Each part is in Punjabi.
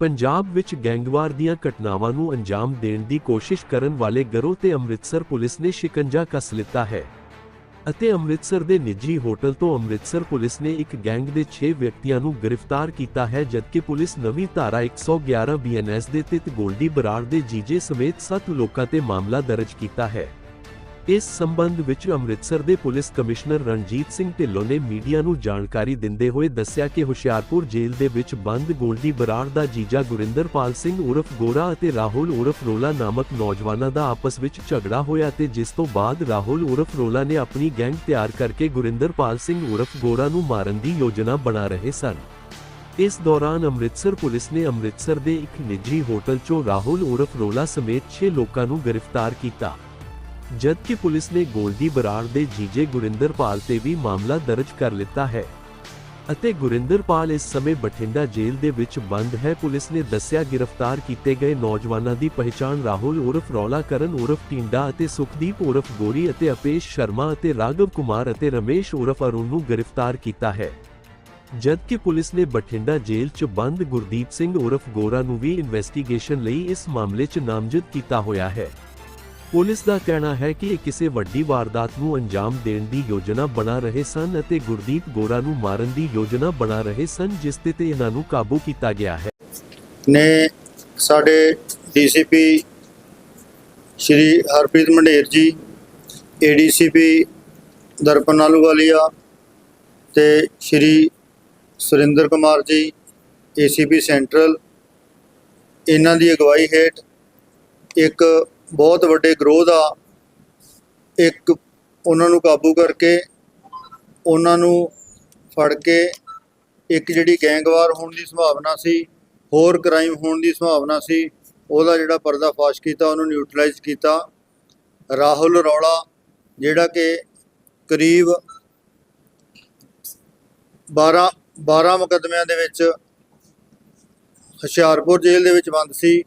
ਪੰਜਾਬ ਵਿੱਚ ਗੈਂਗਵਾਰ ਦੀਆਂ ਘਟਨਾਵਾਂ ਨੂੰ ਅੰਜਾਮ ਦੇਣ ਦੀ ਕੋਸ਼ਿਸ਼ ਕਰਨ ਵਾਲੇ ਗਰੋਹ ਤੇ ਅੰਮ੍ਰਿਤਸਰ ਪੁਲਿਸ ਨੇ ਸ਼ਿਕੰਜਾ ਕੱਸ ਲਿੱਤਾ ਹੈ। ਅਤੇ ਅੰਮ੍ਰਿਤਸਰ ਦੇ ਨਿੱਜੀ ਹੋਟਲ ਤੋਂ ਅੰਮ੍ਰਿਤਸਰ ਪੁਲਿਸ ਨੇ ਇੱਕ ਗੈਂਗ ਦੇ 6 ਵਿਅਕਤੀਆਂ ਨੂੰ ਗ੍ਰਿਫਤਾਰ ਕੀਤਾ ਹੈ, ਜਦਕਿ ਪੁਲਿਸ ਨਵੀਂ ਧਾਰਾ 111 ਬੀਐਨਐਸ ਦੇ ਤਹਿਤ ਗੋਲਡੀ ਬਰਾੜ ਦੇ ਜੀਜੇ ਸਮੇਤ 7 ਲੋਕਾਂ ਤੇ ਮਾਮਲਾ ਦਰਜ ਕੀਤਾ ਹੈ। ਇਸ ਸੰਬੰਧ ਵਿੱਚ ਅੰਮ੍ਰਿਤਸਰ ਦੇ ਪੁਲਿਸ ਕਮਿਸ਼ਨਰ ਰਣਜੀਤ ਸਿੰਘ ਢਿੱਲੋਂ ਨੇ ਮੀਡੀਆ ਨੂੰ ਜਾਣਕਾਰੀ ਦਿੰਦੇ ਹੋਏ ਦੱਸਿਆ ਕਿ ਹੁਸ਼ਿਆਰਪੁਰ ਜੇਲ੍ਹ ਦੇ ਵਿੱਚ ਬੰਦ ਗੋਲਡੀ ਬਰਾੜ ਦਾ ਜੀਜਾ ਗੁਰਿੰਦਰਪਾਲ ਸਿੰਘ ਉਰਫ ਗੋਰਾ ਅਤੇ ਰਾਹੁਲ ਉਰਫ ਰੋਲਾ ਨਾਮਕ ਨੌਜਵਾਨਾਂ ਦਾ ਆਪਸ ਵਿੱਚ ਝਗੜਾ ਹੋਇਆ ਤੇ ਜਿਸ ਤੋਂ ਬਾਅਦ ਰਾਹੁਲ ਉਰਫ ਰੋਲਾ ਨੇ ਆਪਣੀ ਗੈਂਗ ਤਿਆਰ ਕਰਕੇ ਗੁਰਿੰਦਰਪਾਲ ਸਿੰਘ ਉਰਫ ਗੋਰਾ ਨੂੰ ਮਾਰਨ ਦੀ ਯੋਜਨਾ ਬਣਾ ਰਹੇ ਸਨ। ਇਸ ਦੌਰਾਨ ਅੰਮ੍ਰਿਤਸਰ ਪੁਲਿਸ ਨੇ ਅੰਮ੍ਰਿਤਸਰ ਦੇ ਇੱਕ ਨਿੱਜੀ ਹੋਟਲ 'ਚੋਂ ਰਾਹੁਲ ਉਰਫ ਰੋਲਾ ਸਮੇਤ 6 ਲੋਕਾਂ ਨੂੰ ਗ੍ਰਿਫਤਾਰ ਕੀਤਾ। ਜਦਕਿ ਪੁਲਿਸ ਨੇ ਗੋਲਡੀ ਬਰਾੜ ਦੇ ਜੀਜੇ ਗੁਰਿੰਦਰਪਾਲ ਤੇ ਵੀ ਮਾਮਲਾ ਦਰਜ ਕਰ ਲਿੱਤਾ ਹੈ। ਅਤੇ ਗੁਰਿੰਦਰਪਾਲ ਇਸ ਸਮੇਂ ਬਠਿੰਡਾ ਜੇਲ੍ਹ ਦੇ ਵਿੱਚ ਬੰਦ ਹੈ। ਪੁਲਿਸ ਨੇ ਦੱਸਿਆ, ਗ੍ਰਿਫਤਾਰ ਕੀਤੇ ਗਏ ਨੌਜਵਾਨਾਂ ਦੀ ਪਹਿਚਾਣ ਰਾਹੁਲ ਉਰਫ ਰੌਲਾ, ਕਰਨ ਉਰਫ ਟਿੰਡਾ ਅਤੇ ਸੁਖਦੀਪ ਉਰਫ ਗੋਰੀ ਅਤੇ ਅਪੇਸ਼ ਸ਼ਰਮਾ ਅਤੇ ਰਾਘਵ ਕੁਮਾਰ ਅਤੇ ਰਮੇਸ਼ ਉਰਫ ਅਰੁਣ ਨੂੰ ਗ੍ਰਿਫਤਾਰ ਕੀਤਾ ਹੈ। ਜਦਕਿ ਪੁਲਿਸ ਨੇ ਬਠਿੰਡਾ ਜੇਲ੍ਹ 'ਚ ਬੰਦ ਗੁਰਦੀਪ ਸਿੰਘ ਉਰਫ ਗੋਰਾ ਨੂੰ ਵੀ ਇਨਵੈਸਟੀਗੇਸ਼ਨ ਲਈ ਇਸ ਮਾਮਲੇ 'ਚ ਨਾਮਜ਼ਦ ਕੀਤਾ ਹੋਇਆ ਹੈ। ਪੁਲਿਸ ਦਾ ਕਹਿਣਾ ਹੈ ਕਿ ਇਹ ਕਿਸੇ ਵੱਡੀ ਵਾਰਦਾਤ ਨੂੰ ਅੰਜਾਮ ਦੇਣ ਦੀ ਯੋਜਨਾ ਬਣਾ ਰਹੇ ਸਨ ਅਤੇ ਗੁਰਦੀਪ ਗੋਰਾ ਨੂੰ ਮਾਰਨ ਦੀ ਯੋਜਨਾ ਬਣਾ ਰਹੇ ਸਨ, ਜਿਸ ਤੇ ਤੇ ਇਹਨਾਂ ਨੂੰ ਕਾਬੂ ਕੀਤਾ ਗਿਆ ਹੈ। ਨੇ ਸਾਡੇ ਡੀਸੀਪੀ ਸ਼੍ਰੀ ਹਰਪ੍ਰੀਤ ਮੰਡੇਰ ਜੀ, ਏਡੀਸੀਪੀ ਦਰਪਨ ਆਲੂਵਾਲੀਆ ਤੇ ਸ਼੍ਰੀ ਸੁਰਿੰਦਰ ਕੁਮਾਰ ਜੀ, ਏਸੀਪੀ ਸੈਂਟਰਲ, ਇਹਨਾਂ ਦੀ ਅਗਵਾਈ ਹੇਠ ਇੱਕ ਬਹੁਤ ਵੱਡੇ ਗਰੋਹ ਦਾ ਇੱਕ ਉਹਨਾਂ ਨੂੰ ਕਾਬੂ ਕਰਕੇ ਉਹਨਾਂ ਨੂੰ ਫੜ ਕੇ ਇੱਕ ਜਿਹੜੀ ਗੈਂਗਵਾਰ ਹੋਣ ਦੀ ਸੰਭਾਵਨਾ ਸੀ, ਹੋਰ ਕ੍ਰਾਈਮ ਹੋਣ ਦੀ ਸੰਭਾਵਨਾ ਸੀ, ਉਹਦਾ ਜਿਹੜਾ ਪਰਦਾਫਾਸ਼ ਕੀਤਾ, ਉਹਨੂੰ ਨਿਊਟਰਲਾਈਜ਼ ਕੀਤਾ। ਰਾਹੁਲ ਰੌਲਾ, ਜਿਹੜਾ ਕਿ ਕਰੀਬ 12 12 ਮੁਕੱਦਮਿਆਂ ਦੇ ਵਿੱਚ ਹੁਸ਼ਿਆਰਪੁਰ ਜੇਲ੍ਹ ਦੇ ਵਿੱਚ ਬੰਦ ਸੀ।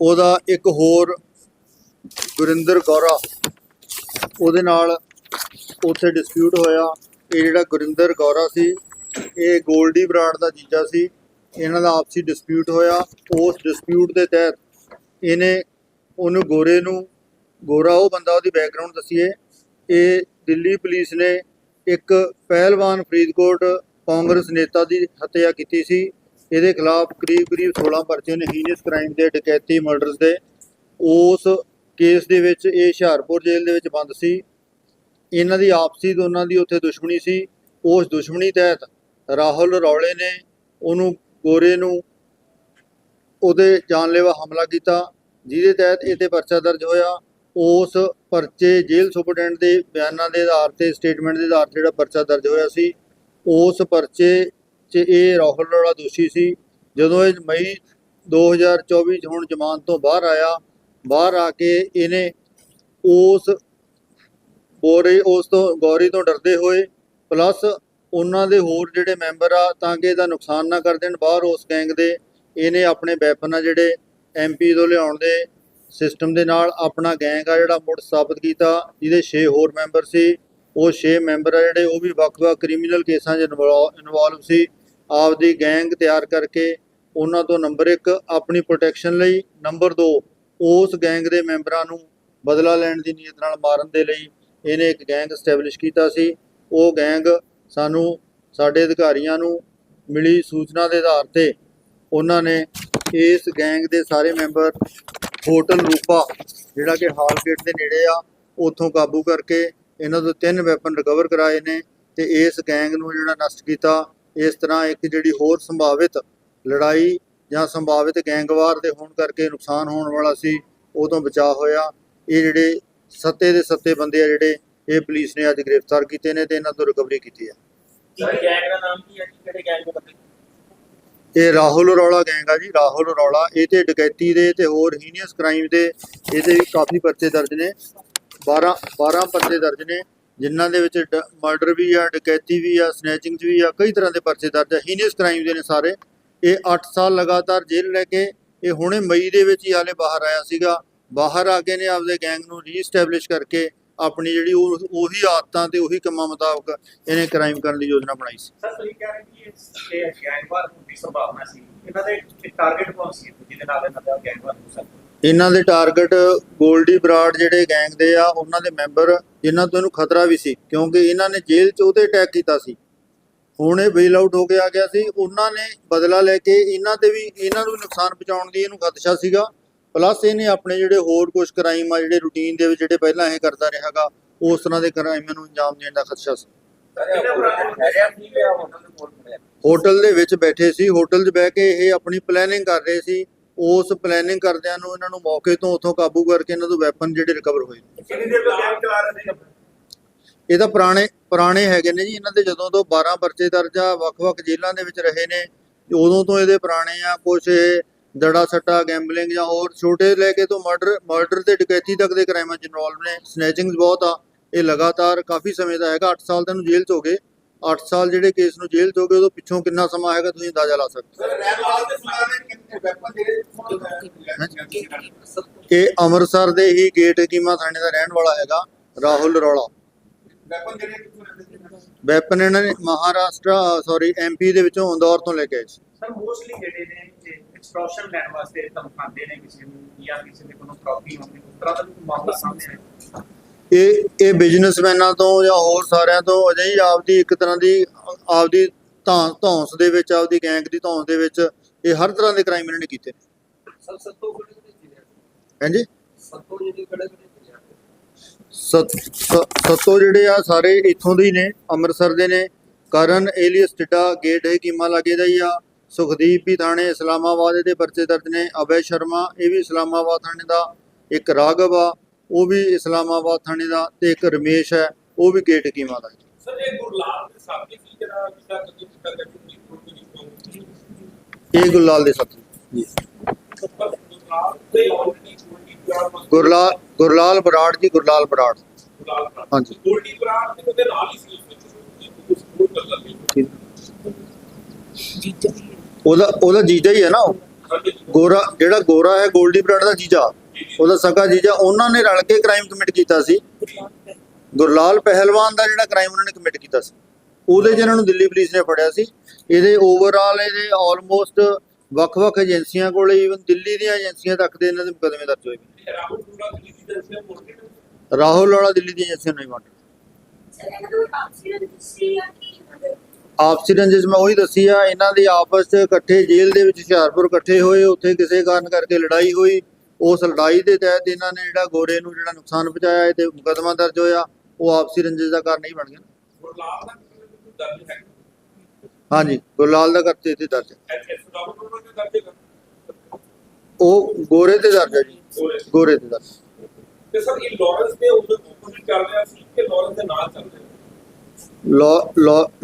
ਉਹਦਾ ਇੱਕ ਹੋਰ ਗੁਰਿੰਦਰ ਗੌਰਾ ਉਹਦੇ ਨਾਲ ਉੱਥੇ ਡਿਸਪਿਊਟ ਹੋਇਆ। ਇਹ ਜਿਹੜਾ ਗੁਰਿੰਦਰ ਗੌਰਾ ਸੀ, ਇਹ ਗੋਲਡੀ ਬਰਾੜ ਦਾ ਜੀਜਾ ਸੀ। ਇਹਨਾਂ ਦਾ ਆਪਸੀ ਡਿਸਪਿਊਟ ਹੋਇਆ। ਉਸ ਡਿਸਪਿਊਟ ਦੇ ਤਹਿਤ ਇਹਨੇ ਉਹਨੂੰ ਗੋਰੇ ਨੂੰ, ਗੋਰਾ ਉਹ ਬੰਦਾ ਉਹਦੀ ਬੈਕਗ੍ਰਾਉਂਡ ਦਸੀਏ। ਇਹ ਦਿੱਲੀ ਪੁਲਿਸ ਨੇ ਇੱਕ ਪਹਿਲਵਾਨ ਫਰੀਦਕੋਟ ਕਾਂਗਰਸ ਨੇਤਾ ਦੀ ਹੱਤਿਆ ਕੀਤੀ ਸੀ। ਇਹਦੇ ਖਿਲਾਫ ਕਰੀਬ ਕਰੀਬ 16 ਪਰਚੇ ਨੇ ਹੀਨੀਅਸ ਕ੍ਰਾਈਮ ਦੇ, ਡਕੈਤੀ ਮਰਡਰਸ ਦੇ। ਉਸ ਕੇਸ ਦੇ ਵਿੱਚ ਇਹ ਹੁਸ਼ਿਆਰਪੁਰ ਜੇਲ੍ਹ ਦੇ ਵਿੱਚ ਬੰਦ ਸੀ। ਇਹਨਾਂ ਦੀ ਆਪਸੀ ਦੋਨਾਂ ਦੀ ਉੱਥੇ ਦੁਸ਼ਮਣੀ ਸੀ। ਉਸ ਦੁਸ਼ਮਣੀ ਤਹਿਤ ਰਾਹੁਲ ਰੌਲੇ ਨੇ ਉਹਨੂੰ ਗੋਰੇ ਨੂੰ ਉਹਦੇ ਜਾਨਲੇਵਾ ਹਮਲਾ ਕੀਤਾ, ਜਿਹਦੇ ਤਹਿਤ ਇਹ ਤੇ ਪਰਚਾ ਦਰਜ ਹੋਇਆ। ਉਸ ਪਰਚੇ ਜੇਲ੍ਹ ਸੁਪਰਡੈਂਟ ਦੇ ਬਿਆਨਾਂ ਦੇ ਆਧਾਰ ਤੇ, ਸਟੇਟਮੈਂਟ ਦੇ ਆਧਾਰ ਤੇ ਜਿਹੜਾ ਪਰਚਾ ਦਰਜ ਹੋਇਆ ਸੀ, ਉਸ ਪਰਚੇ 'ਚ ਇਹ ਰਾਹੁਲ ਰੌਲਾ ਦੋਸ਼ੀ ਸੀ। ਜਦੋਂ ਇਹ ਮਈ 2024 ਚ ਹੁਣ ਜ਼ਮਾਨਤ ਤੋਂ ਬਾਹਰ ਆਇਆ ਬਾਹਰ ਆ ਕੇ ਇਹਨੇ ਉਸ ਗੋਰੇ ਉਸ ਤੋਂ ਗੌਰੀ ਤੋਂ ਡਰਦੇ ਹੋਏ ਪਲੱਸ ਉਹਨਾਂ ਦੇ ਹੋਰ ਜਿਹੜੇ ਮੈਂਬਰ ਆ, ਤਾਂ ਕਿ ਇਹਦਾ ਨੁਕਸਾਨ ਨਾ ਕਰ ਦੇਣ, ਬਾਹਰ ਉਸ ਗੈਂਗ ਦੇ ਇਹਨੇ ਆਪਣੇ ਵੈਪਨ ਆ ਜਿਹੜੇ ਐਮਪੀ ਤੋਂ ਲਿਆਉਣ ਦੇ ਸਿਸਟਮ ਦੇ ਨਾਲ ਆਪਣਾ ਗੈਂਗ ਆ ਜਿਹੜਾ ਮੁੜ ਸਥਾਪਿਤ ਕੀਤਾ, ਜਿਹਦੇ 6 ਹੋਰ ਮੈਂਬਰ ਸੀ, ਉਹ 6 ਮੈਂਬਰ ਆ ਜਿਹੜੇ, ਉਹ ਵੀ ਵੱਖ-ਵੱਖ ਕ੍ਰਿਮੀਨਲ ਕੇਸਾਂ 'ਚ ਇਨਵੋਲਵ ਸੀ। ਆਪਦੀ ਗੈਂਗ ਤਿਆਰ ਕਰਕੇ ਉਹਨਾਂ ਤੋਂ ਨੰਬਰ 1 ਆਪਣੀ ਪ੍ਰੋਟੈਕਸ਼ਨ ਲਈ। ਨੰਬਰ 2 ਉਸ ਗੈਂਗ ਦੇ ਮੈਂਬਰਾਂ ਨੂੰ ਬਦਲਾ ਲੈਣ ਦੀ ਨੀਅਤ ਨਾਲ ਮਾਰਨ ਦੇ ਲਈ ਇਹਨੇ ਇੱਕ ਗੈਂਗ ਸਟੈਬਲਿਸ਼ ਕੀਤਾ ਸੀ। ਉਹ ਗੈਂਗ ਸਾਨੂੰ ਸਾਡੇ ਅਧਿਕਾਰੀਆਂ ਨੂੰ ਮਿਲੀ ਸੂਚਨਾ ਦੇ ਆਧਾਰ ਤੇ ਉਹਨਾਂ ਨੇ ਇਸ ਗੈਂਗ ਦੇ ਸਾਰੇ ਮੈਂਬਰ ਹੋਟਲ ਰੂਪਾ, ਜਿਹੜਾ ਕਿ ਹਾਲ ਗੇਟ ਦੇ ਨੇੜੇ ਆ, ਉੱਥੋਂ ਕਾਬੂ ਕਰਕੇ ਇਹਨਾਂ ਤੋਂ ਤਿੰਨ ਵੈਪਨ ਰਿਕਵਰ ਕਰਾਏ ਨੇ ਤੇ ਇਸ ਗੈਂਗ ਨੂੰ ਜਿਹੜਾ ਨਸ਼ਟ ਕੀਤਾ, ਇਸ ਤਰ੍ਹਾਂ ਇੱਕ ਜਿਹੜੀ ਹੋਰ ਸੰਭਾਵਿਤ ਲੜਾਈ ਜਾਂ ਸੰਭਾਵਿਤ ਗੈਂਗਵਾਰ ਦੇ ਹੋਣ ਕਰਕੇ ਨੁਕਸਾਨ ਹੋਣ ਵਾਲਾ ਸੀ ਉਹ ਤੋਂ ਬਚਾਅ ਹੋਇਆ। ਇਹ ਜਿਹੜੇ ਸੱਤੇ ਦੇ ਸੱਤੇ ਬੰਦੇ ਆ ਜਿਹੜੇ ਇਹ ਪੁਲਿਸ ਨੇ ਅੱਜ ਗ੍ਰਿਫਤਾਰ ਕੀਤੇ ਨੇ ਤੇ ਇਹਨਾਂ ਤੋਂ ਰਿਕਵਰੀ ਕੀਤੀ ਹੈ। ਸਰ ਗੈਂਗ ਦਾ ਨਾਮ ਕੀ ਹੈ ਜੀ? ਕਿਹੜੇ ਗੈਂਗ ਨੂੰ ਪਤਾ ਇਹ ਰਾਹੁਲ ਰੌਲਾ ਗੈਂਗ ਆ ਜੀ ਰਾਹੁਲ ਰੌਲਾ ਇਹ ਤੇ ਡਕੈਤੀ ਦੇ ਤੇ ਹੋਰ ਹੀਨੀਅਸ ਕ੍ਰਾਈਮ ਦੇ ਇਹਦੇ ਵੀ ਕਾਫੀ ਪਰਚੇ ਦਰਜ ਨੇ। 12 12 ਪਰਚੇ ਦਰਜ ਨੇ ਜਿਨ੍ਹਾਂ ਦੇ ਵਿੱਚ ਮਰਡਰ ਵੀ ਆ ਡਕੈਤੀ ਵੀ ਆ ਸਨੈਚਿੰਗ ਵੀ ਆ ਕਈ ਤਰ੍ਹਾਂ ਦੇ ਪਰਚੇ ਦਰਜ ਆ। ਹੀਨੀਅਸ ਕ੍ਰਾਈਮ ਦੇ ਨੇ ਸਾਰੇ। ਇਹ 8 ਸਾਲ ਲਗਾਤਾਰ ਜੇਲ੍ਹ ਲੈ ਕੇ ਇਹ ਹੁਣੇ ਮਈ ਦੇ ਵਿੱਚ ਹੀ ਹਾਲੇ ਬਾਹਰ ਆਇਆ ਸੀਗਾ। ਬਾਹਰ ਆ ਕੇ ਨੇ ਆਪਦੇ ਗੈਂਗ ਨੂੰ ਰੀਸਟੈਬਲਿਸ਼ ਕਰਕੇ ਆਪਣੀ ਜਿਹੜੀ ਉਹ ਆਦਤਾਂ ਤੇ ਉਹੀ ਕੰਮਾਂ ਮੁਤਾਬਕ ਇਹਨੇ ਕ੍ਰਾਈਮ ਕਰਨ ਦੀ ਯੋਜਨਾ ਬਣਾਈ ਸੀ। ਸਰ ਤੁਸੀਂ ਕਹਿ ਰਹੇ ਕਿ ਇਹ ਗੈਂਗਵਾਰ ਹੋਣ ਦੀ ਸੰਭਾਵਨਾ ਸੀ। ਇਹਨਾਂ ਦੇ ਟਾਰਗੇਟ ਕੌਣ ਸੀ? ਜਿਹਦੇ ਨਾਲ ਇਹਨਾਂ ਦਾ ਗੈਂਗ ਬਣ ਸਕਦਾ। ਇਹਨਾਂ ਦੇ ਟਾਰਗੇਟ ਗੋਲਡੀ ਬਰਾੜ ਜਿਹੜੇ ਗੈਂਗ ਦੇ ਆ ਉਹਨਾਂ ਦੇ ਮੈਂਬਰ ਜਿਨ੍ਹਾਂ ਤੋਂ ਇਹਨੂੰ ਖਤਰਾ ਵੀ ਸੀ ਕਿਉਂਕਿ ਇਹਨਾਂ ਨੇ ਜੇਲ੍ਹ 'ਚ ਉਹਤੇ ਅਟੈਕ ਕੀਤਾ ਸੀ। ਹੁਣ ਇਹ ਬੇਲ ਆਊਟ ਹੋ ਕੇ ਆ ਗਿਆ ਸੀ। ਉਹਨਾਂ ਨੇ ਬਦਲਾ ਲੈ ਕੇ ਇਹਨਾਂ ਤੇ ਵੀ ਇਹਨਾਂ ਨੂੰ ਨੁਕਸਾਨ ਪਹੁੰਚਾਉਣ ਦੀ ਇਹਨੂੰ ਖਦਸ਼ਾ ਸੀਗਾ। ਪਲੱਸ ਇਹਨੇ ਆਪਣੇ ਜਿਹੜੇ ਹੋਰ ਕੁਝ ਕ੍ਰਾਈਮ ਆ, ਜਿਹੜੇ ਰੂਟੀਨ ਦੇ ਵਿੱਚ ਜਿਹੜੇ ਪਹਿਲਾਂ ਇਹ ਕਰਦਾ ਰਿਹਾਗਾ ਉਸ ਤਰ੍ਹਾਂ ਦੇ ਕ੍ਰਾਈਮਾਂ ਨੂੰ ਅੰਜਾਮ ਦੇਣ ਦਾ ਖਦਸ਼ਾ ਸੀ। ਹੋਟਲ ਦੇ ਕੋਲ ਵਿੱਚ ਬੈਠੇ ਸੀ। ਹੋਟਲ 'ਚ ਬਹਿ ਕੇ ਇਹ ਆਪਣੀ ਪਲੈਨਿੰਗ ਕਰ ਰਹੇ ਸੀ। ਉਸ ਪਲੈਨਿੰਗ ਕਰਦਿਆਂ ਨੂੰ ਇਹਨਾਂ ਨੂੰ ਮੌਕੇ ਤੋਂ ਉਥੋਂ ਕਾਬੂ ਕਰਕੇ ਇਹਨਾਂ ਤੋਂ ਵੈਪਨ ਜਿਹੜੇ ਰਿਕਵਰ ਹੋਏ। ਕਿੰਨੀ ਦੇਰ ਤੋਂ ਗੈਂਗ ਚਲਾ ਰਹੇ ਸੀ? ਇਹ ਤਾਂ ਪੁਰਾਣੇ ਪੁਰਾਣੇ ਹੈਗੇ ਨੇ ਜੀ ਇਹਨਾਂ ਦੇ ਜਦੋਂ ਤੋਂ 12 ਪਰਚੇ ਦਰਜ ਆ ਵੱਖ-ਵੱਖ ਜੇਲ੍ਹਾਂ ਦੇ ਵਿੱਚ ਰਹੇ ਨੇ ਉਦੋਂ ਤੋਂ ਇਹਦੇ ਪੁਰਾਣੇ ਆ ਕੁਝ ਦੜਾ ਸੱਟਾ ਗੈਂਬਲਿੰਗ ਜਾਂ ਹੋਰ ਛੋਟੇ ਲੈ ਕੇ ਤੋਂ ਮਰਡਰ ਮਰਡਰ ਤੇ ਡਕੈਤੀ ਤੱਕ ਦੇ ਕ੍ਰਾਈਮਾਂ 'ਚ ਇਨਵੋਲਵ ਨੇ ਸਨੈਚਿੰਗਸ ਬਹੁਤ ਆ ਇਹ ਲਗਾਤਾਰ ਕਾਫੀ ਸਮੇਂ ਦਾ ਹੈਗਾ 8 ਸਾਲ ਤੈਨੂੰ ਜੇਲ੍ਹ 'ਚ ਹੋ ਗਏ 8 ਸਾਲ ਜਿਹੜੇ ਕੇਸ ਨੂੰ ਜੇਲ੍ਹ 'ਚ ਹੋ ਗਏ ਉਦੋਂ ਪਿੱਛੋਂ ਕਿੰਨਾ ਸਮਾਂ ਹੈਗਾ ਤੁਸੀਂ ਅੰਦਾਜ਼ਾ ਲਾ ਸਕਦੇ ਹੋ। ਇਹ ਅੰਮ੍ਰਿਤਸਰ ਦੇ ਹੀ ਗੇਟ ਹਕੀਮਾ ਥਾਣੇ ਦਾ ਰਹਿਣ ਵਾਲਾ ਹੈਗਾ ਰਾਹੁਲ ਰੌਲਾ। ਵੈਪਨ ਜਿਹੜੇ ਕਿੱਥੋਂ ਲੈਂਦੇ ਸੀ ਵੈਪਨ ਇਹਨਾਂ ਨੇ ਮਹਾਰਾਸ਼ਟਰ ਸੌਰੀ ਐਮਪੀ ਦੇ ਵਿੱਚੋਂ ਇੰਦੌਰ ਤੋਂ ਲੈ ਕੇ ਆਏ ਸੀ। ਸਰ ਮੋਸਟਲੀ ਜਿਹੜੇ ਨੇ ਐਕਸਟ੍ਰੈਕਸ਼ਨ ਲੈਣ ਵਾਸਤੇ ਧਮਕਾਉਂਦੇ ਨੇ ਕਿਸੇ ਨੂੰ ਜਾਂ ਕਿਸੇ ਦੇ ਕੋਲੋਂ ਪ੍ਰਾਪਰਟੀ ਹੁੰਦੀ ਉਸ ਤਰ੍ਹਾਂ ਦਾ ਮਾਮਲਾ ਸਾਹਮਣੇ ਆਇਆ? ਇਹ ਇਹ ਬਿਜ਼ਨਸਮੈਨਾਂ ਤੋਂ ਜਾਂ ਹੋਰ ਸਾਰਿਆਂ ਤੋਂ ਅਜਿਹੀ ਆਪਦੀ ਇੱਕ ਤਰ੍ਹਾਂ ਦੀ ਆਪਦੀ ਧੌਂ ਧੌਂਸ ਦੇ ਵਿੱਚ ਆਪਦੀ ਗੈਂਗ ਦੀ ਧੌਂਸ ਦੇ ਵਿੱਚ ਇਹ ਹਰ ਤਰ੍ਹਾਂ ਦੇ ਕ੍ਰਾਈਮ ਇਹਨਾਂ ਨੇ ਕੀਤੇ ਨੇ। ਸਰ ਸੱਤੋ ਕਿਹੜੇ ਜ਼ਿਲ੍ਹੇ ਹਾਂਜੀ? ਸੱਤੋ ਜਿਹੜੇ ਕਿਹੜੇ ਕਿਹੜੇ ਸਤ ਸੱਤੋ ਜਿਹੜੇ ਆ ਸਾਰੇ ਇੱਥੋਂ ਦੇ ਹੀ ਨੇ ਅੰਮ੍ਰਿਤਸਰ ਦੇ ਨੇ। ਕਰਨ ਏਲੀਅਸ ਟਿੱਡਾ ਗੇਟ ਹੈ ਕੀਮਾ ਲਾਗੇ ਦਾ ਹੀ ਆ। ਸੁਖਦੀਪ ਵੀ ਥਾਣੇ ਇਸਲਾਮਾਬਾਦ ਦੇ ਪਰਚੇ ਦਰਜ ਨੇ। ਅਭੈ ਸ਼ਰਮਾ ਇਹ ਵੀ ਇਸਲਾਮਾਬਾਦ ਥਾਣੇ ਦਾ ਇੱਕ ਰਾਘਵ ਆ। ਉਹ ਵੀ ਇਸਲਾਮਾਬਾਦ ਥਾਣੇ ਦਾ ਤੇ ਇੱਕ ਰਮੇਸ਼ ਹੈ। ਉਹ ਵੀ ਗੇਟ ਕੀਮਾ ਦਾ ਸਰ ਇਹ ਗੁਰਲਾਲ ਦੇ ਸਾਥੀ ਸੀ ਜਿਹੜਾ ਕਦੋਂ ਕੀਤਾ ਗਿਆ ਇਹ ਗੁਰਲਾਲ ਦੇ ਸਾਥੀ। ਜੀ ਗੁਰਲਾਲ ਦੇ ਗੋਲਡੀ ਬਰਾੜ ਗੁਰਲਾਲ ਗੁਰਲਾਲ ਬਰਾੜ। ਜੀ ਗੁਰਲਾਲ ਬਰਾੜ। ਹਾਂਜੀ। ਗੋਲਡੀ ਬਰਾੜ ਤੇ ਉਹਦੇ ਨਾਲ ਹੀ ਸੀ ਉਸ ਵਿੱਚ। ਉਹਦਾ ਉਹਦਾ ਜੀਜਾ ਹੀ ਹੈ ਨਾ ਉਹ? ਗੋਰਾ ਜਿਹੜਾ ਗੋਰਾ ਹੈ 골ਡੀ ਬਰਾੜ ਦਾ ਜੀਜਾ। ਉਹਦਾ ਸਕਾ ਜੀਜਾ। ਉਹਨਾਂ ਨੇ ਰਲ ਕੇ ਕ੍ਰਾਈਮ ਕਮਿਟ ਕੀਤਾ ਸੀ। ਗੁਰਲਾਲ ਪਹਿਲਵਾਨ ਦਾ ਜਿਹੜਾ ਕ੍ਰਾਈਮ ਉਹਨਾਂ ਨੇ ਕਮਿਟ ਕੀਤਾ ਸੀ। ਉਹਦੇ 'ਚ ਇਹਨਾਂ ਨੂੰ ਦਿੱਲੀ ਪੁਲਿਸ ਨੇ ਫੜਿਆ ਸੀ। ਇਹਦੇ ਓਵਰਆਲ ਇਹਦੇ ਆਲਮੋਸਟ ਵੱਖ-ਵੱਖ ਏਜੰਸੀਆਂ ਕੋਲੇ ਈਵਨ ਦਿੱਲੀ ਦੀਆਂ ਏਜੰਸੀਆਂ ਤੱਕ ਦੇ ਇਹਨਾਂ ਦੇ ਮੁਕਦਮੇ ਦਰਜ ਹੋਏ ਨੇ। ਰਾਹੁਲ ਦੀ ਦੀ ਰਾਹੁਲ ਵਾਲਾ ਦਿੱਲੀ ਦੀਆਂ ਏਜੰਸੀਆਂ ਨਹੀਂ ਮੰਨ ਆਪਸੀ ਰੰਜਿਸ਼ ਮੈਂ ਉਹੀ ਦੱਸੀ ਆ ਇਹਨਾਂ ਦੀ ਆਪਸ 'ਚ ਇਕੱਠੇ ਜੇਲ੍ਹ ਦੇ ਵਿੱਚ ਹੁਸ਼ਿਆਰਪੁਰ ਇਕੱਠੇ ਹੋਏ ਉੱਥੇ ਕਿਸੇ ਕਾਰਨ ਕਰਕੇ ਲੜਾਈ ਹੋਈ। ਉਸ ਲੜਾਈ ਦੇ ਤਹਿਤ ਇਹਨਾਂ ਨੇ ਜਿਹੜਾ ਗੋਰੇ ਨੂੰ ਜਿਹੜਾ ਨੁਕਸਾਨ ਪਹੁੰਚਾਇਆ ਤੇ ਮੁਕਦਮਾ ਦਰਜ ਹੋਇਆ। ਉਹ ਆਪਸੀ ਰੰਜਿਸ਼ ਦਾ ਕਾਰਨ ਹੀ ਬਣ ਗਿਆ ਦਾ ਹਾਂਜੀ ਗੁਰਲਾਲ ਦਾ ਕਰਤੇ ਤੇ ਦਰਜ ਹੈ। ਹੈ ਉਹ ਗੋਰੇ ਤੇ ਦਰਜ ਹੈ ਜੀ। ਗੋਰੇ ਤੇ। ਦਰਜ ਤੇ ਸਰ ਇਹ ਲਾਰੈਂਸ ਦੇ ਉਹਦੇ ਓਪੋਜ਼ਿਟ ਚੱਲ ਰਿਹਾ ਸੀ ਕਿ ਲਾਰੈਂਸ ਦੇ ਨਾਲ ਚੱਲ ਰਿਹਾ?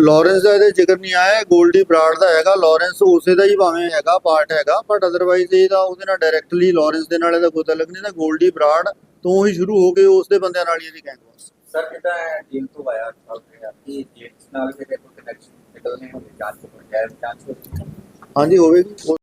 ਲਾਰੈਂਸ ਦਾ ਇਹਦੇ ਜ਼ਿਕਰ ਨਹੀਂ ਆਇਆ 골ਡੀ ਬਰਾੜ ਦਾ ਹੈਗਾ। ਲਾਰੈਂਸ ਉਸੇ ਦਾ ਹੀ ਭਾਵੇਂ ਹੈਗਾ ਪਾਰਟ ਹੈਗਾ ਬਟ ਅਦਰਵਾਈਜ਼ ਇਹਦਾ ਉਹਦੇ ਨਾਲ ਡਾਇਰੈਕਟਲੀ ਲਾਰੈਂਸ ਦੇ ਨਾਲ ਇਹਦਾ ਕੋਈ ਤਾਲੁਕ ਨਹੀਂ। ਨਾ 골ਡੀ ਬਰਾੜ ਤੋਂ ਹੀ ਸ਼ੁਰੂ ਹੋ ਕੇ ਉਸ ਦੇ ਬੰਦਿਆਂ ਨਾਲ ਹੀ ਇਹਦੀ ਗੈਂਗ ਵਾਸ ਸਰ ਜਿੱਦਾਂ ਜੇਲ੍ਹ ਤੋਂ ਆਇਆ ਚੱਲ ਰਿਹਾ ਕਿ ਜੇਲ੍ਹ ਨਾਲ ਕਿਤੇ ਕੋਈ ਕਨੈਕਸ਼ਨ ਨਿਕਲਨੇ ਹੋਵੇ ਜਾਂਚ ਹੋ ਜਾਏ ਜਾਂਚ ਹਾਂਜੀ ਹੋਵੇਗੀ।